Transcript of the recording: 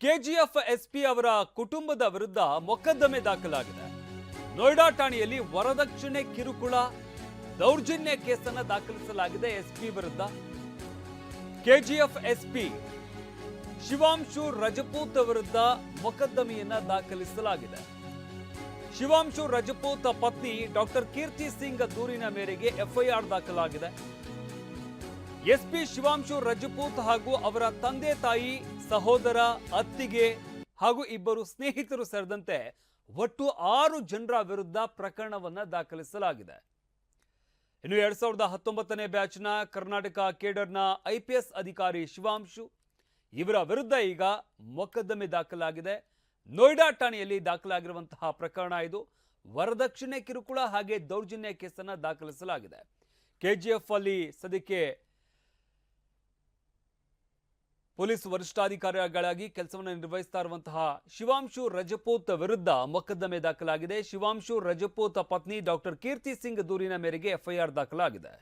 KGF SP ಅವರ ಕುಟುಂಬದ ವಿರುದ್ಧ ಮೊಕದ್ದಮೆ ದಾಖಲಾಗಿದೆ. ನೋಯ್ಡಾ ಠಾಣೆಯಲ್ಲಿ ವರದಕ್ಷಿಣೆ ಕಿರುಕುಳ, ದೌರ್ಜನ್ಯ ಕೇಸನ್ನು ದಾಖಲಿಸಲಾಗಿದೆ ಎಸ್ಪಿ ವಿರುದ್ಧ. ಕೆಜಿಎಫ್ ಎಸ್ಪಿ ಶಿವಾಂಶು ರಜಪೂತ್ ವಿರುದ್ಧ ಮೊಕದ್ದಮೆಯನ್ನ ದಾಖಲಿಸಲಾಗಿದೆ. ಶಿವಾಂಶು ರಜಪೂತ್ ಪತ್ನಿ ಡಾಕ್ಟರ್ ಕೀರ್ತಿ ಸಿಂಗ್ ದೂರಿನ ಮೇರೆಗೆ ಎಫ್ಐಆರ್ ದಾಖಲಾಗಿದೆ. ಎಸ್ಪಿ ಶಿವಾಂಶು ರಜಪೂತ್ ಹಾಗೂ ಅವರ ತಂದೆ ತಾಯಿ ಸಹೋದರ, ಅತ್ತಿಗೆ ಹಾಗೂ ಇಬ್ಬರು ಸ್ನೇಹಿತರು ಸೇರಿದಂತೆ ಒಟ್ಟು ಆರು ಜನರ ವಿರುದ್ಧ ಪ್ರಕರಣವನ್ನ ದಾಖಲಿಸಲಾಗಿದೆ. ಇನ್ನು ಎರಡ್ ಸಾವಿರದ ಹತ್ತೊಂಬತ್ತನೇ ಬ್ಯಾಚ್ನ ಕರ್ನಾಟಕ ಕೇಡರ್ನ ಐಪಿಎಸ್ ಅಧಿಕಾರಿ ಶಿವಾಂಶು ಇವರ ವಿರುದ್ಧ ಈಗ ಮೊಕದ್ದಮೆ ದಾಖಲಾಗಿದೆ. ನೋಯ್ಡಾ ಠಾಣೆಯಲ್ಲಿ ದಾಖಲಾಗಿರುವಂತಹ ಪ್ರಕರಣ ಇದು. ವರದಕ್ಷಿಣೆ ಕಿರುಕುಳ ಹಾಗೆ ದೌರ್ಜನ್ಯ ಕೇಸನ್ನ ದಾಖಲಿಸಲಾಗಿದೆ. ಕೆಜಿಎಫ್ ಅಲ್ಲಿ ಸದ್ಯಕ್ಕೆ ಪೊಲೀಸ್ ವರಿಷ್ಠಾಧಿಕಾರಿಗಳಾಗಿ ಕೆಲಸವನ್ನು ನಿರ್ವಹಿಸ್ತಾ ಇರುವಂತಹ ಶಿವಾಂಶು ರಜಪೂತ್ ವಿರುದ್ಧ ಮೊಕದ್ದಮೆ ದಾಖಲಾಗಿದೆ. ಶಿವಾಂಶು ರಜಪೂತ್ ಪತ್ನಿ ಡಾಕ್ಟರ್ ಕೀರ್ತಿ ಸಿಂಗ್ ದೂರಿನ ಮೇರೆಗೆ ಎಫ್ಐಆರ್ ದಾಖಲಾಗಿದೆ.